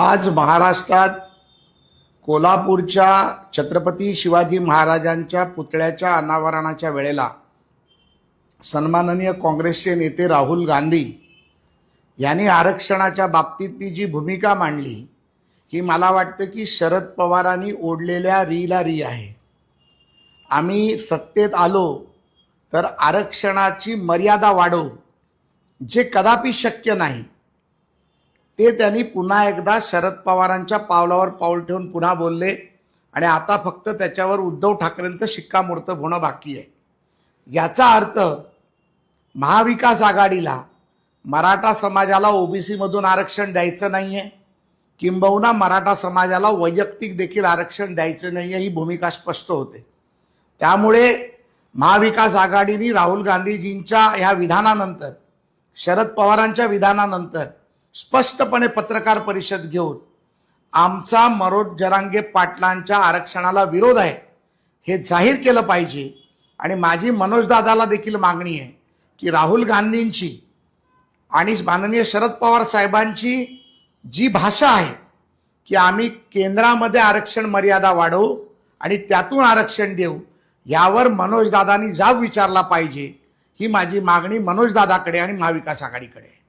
आज महाराष्ट्रात कोल्हापूरच्या छत्रपती शिवाजी महाराजांच्या पुतळ्याच्या अनावरणाच्या वेळेला सन्माननीय काँग्रेसचे नेते राहुल गांधी यांनी आरक्षणाच्या बाबतीतली जी भूमिका मांडली ही मला वाटतं की शरद पवारांनी ओढलेल्या रीला री आहे. आम्ही सत्तेत आलो तर आरक्षणाची मर्यादा वाढवू जे कदापि शक्य नाही. ते त्यांनी पुन्हा एकदा शरद पवारांच्या पावलावर पाऊल ठेवून पुन्हा बोलले. आणि आता फक्त त्याच्यावर उद्धव ठाकरेंचं शिक्कामोर्तब होणं बाकी आहे. याचा अर्थ महाविकास आघाडीला मराठा समाजाला ओबीसीमधून आरक्षण द्यायचं नाही आहे किंबहुना मराठा समाजाला वैयक्तिक देखील आरक्षण द्यायचं नाही आहे ही भूमिका स्पष्ट होते. त्यामुळे महाविकास आघाडीने राहुल गांधीजींच्या ह्या विधानानंतर शरद पवारांच्या विधानानंतर स्पष्टपणे पत्रकार परिषद घेऊन आमचा मरोड जरांगे पाटलांच्या आरक्षणाला विरोध आहे हे जाहीर केलं पाहिजे. आणि माझी मनोजदादाला देखील मागणी आहे की राहुल गांधींची आणि माननीय शरद पवार साहेबांची जी भाषा आहे की आम्ही केंद्रामध्ये आरक्षण मर्यादा वाढवू आणि त्यातून आरक्षण देऊ यावर मनोजदादांनी जाब विचारला पाहिजे ही माझी मागणी मनोजदादाकडे आणि महाविकास आघाडीकडे आहे.